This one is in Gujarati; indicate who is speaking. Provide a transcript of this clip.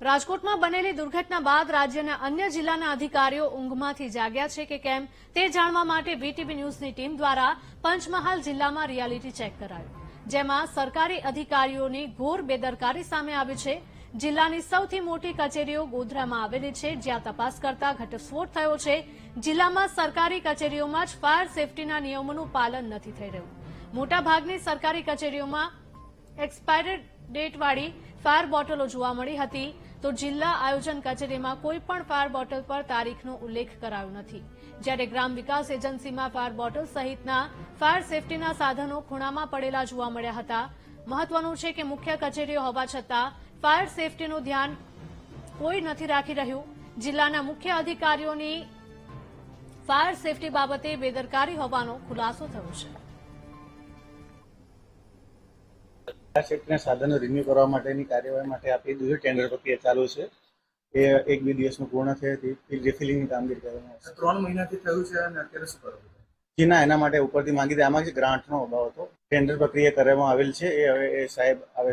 Speaker 1: રાજકોટમાં બનેલી દુર્ઘટના બાદ રાજ્યના અન્ય જિલ્લાના અધિકારીઓ ઊંઘમાંથી જાગ્યા છે કે કેમ તે જાણવા માટે વીટીવી ન્યૂઝની ટીમ દ્વારા પંચમહાલ જિલ્લામાં રિયાલિટી ચેક કરાયું, જેમાં સરકારી અધિકારીઓની ઘોર બેદરકારી સામે આવી છે. જિલ્લાની સૌથી મોટી કચેરીઓ ગોધરામાં આવેલી છે, જ્યાં તપાસ કરતા ઘટસ્ફોટ થયો છે. જિલ્લામાં સરકારી કચેરીઓમાં જ ફાયર સેફટીના નિયમોનું પાલન નથી થઈ રહ્યું. મોટાભાગની સરકારી કચેરીઓમાં એક્સપાયર ડેટવાળી ફાયર બોટલો જોવા મળી હતી. તો જિલ્લા આયોજન કચેરીમાં કોઈ પણ ફાયર બોટલ પર તારીખનો ઉલ્લેખ કરાયો નથી. જ્યારે ગ્રામ વિકાસ એજન્સીમાં ફાયર બોટલ સહિતના ફાયર સેફટીના સાધનો ખૂણામાં પડેલા જોવા મળ્યા હતા. મહત્વનું છે કે મુખ્ય કચેરીઓ હોવા છતાં ફાયર સેફટીનું ધ્યાન કોઈ નથી રાખી રહ્યું. જિલ્લાના મુખ્ય અધિકારીઓની ફાયર સેફટી બાબતે બેદરકારી હોવાનો ખુલાસો થયો છે.
Speaker 2: ફાયર સેફ્ટીના સાધનો રિન્યુ કરવા માટેની કાર્યવાહી માટે આપી દીધું છે ટેન્ડર પ્રક્રિયા ચાલુ છે. એ એક બે દિવસમાં પૂર્ણ થઈ હતી. રિફિલિંગની કામગીરી કરવામાં આવશે.
Speaker 3: ત્રણ મહિનાથી થયું છે અને અત્યારે શું કરવું?
Speaker 2: જી ના એના માટે ઉપરથી માંગી હતી. આમાં જે ગ્રાન્ટનો અભાવ હતો ટેન્ડર પ્રક્રિયા કરવામાં આવેલ છે. એ હવે એ સાહેબ આવે